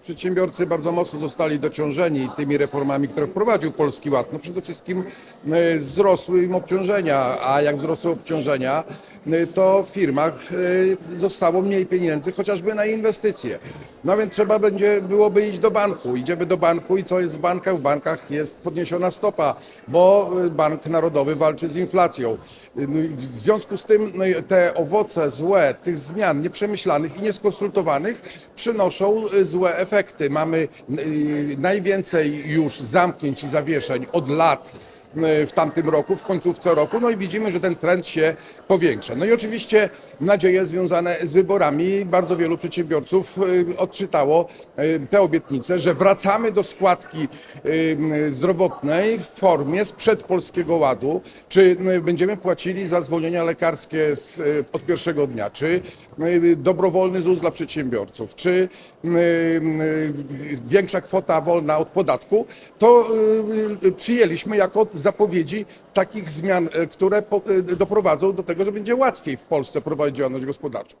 Przedsiębiorcy bardzo mocno zostali dociążeni tymi reformami, które wprowadził Polski Ład. No przede wszystkim e, wzrosły im obciążenia, a jak wzrosły obciążenia, e, to w firmach e, zostało mniej pieniędzy chociażby na inwestycje. No więc trzeba będzie byłoby iść do banku. Idziemy do banku i co jest w bankach? W bankach jest podniesiona stopa, bo Bank Narodowy walczy z inflacją. No W związku z tym no te owoce złe tych zmian nieprzemyślanych i nieskonsultowanych przynoszą e, efekty. Mamy y, najwięcej już zamknięć i zawieszeń od lat w tamtym roku, w końcówce roku, no i widzimy, że ten trend się powiększa. No i oczywiście nadzieje związane z wyborami. Bardzo wielu przedsiębiorców y, odczytało y, te obietnice, że wracamy do składki y, zdrowotnej w formie sprzed Polskiego Ładu. Czy y, będziemy płacili za zwolnienia lekarskie y, od pierwszego dnia, czy y, dobrowolny ZUS dla przedsiębiorców, czy y, y, większa kwota wolna od podatku, to y, y, przyjęliśmy jako zapowiedzi takich zmian, y, które y, doprowadzą do tego, że będzie łatwiej w Polsce prowadzić działalność gospodarczą.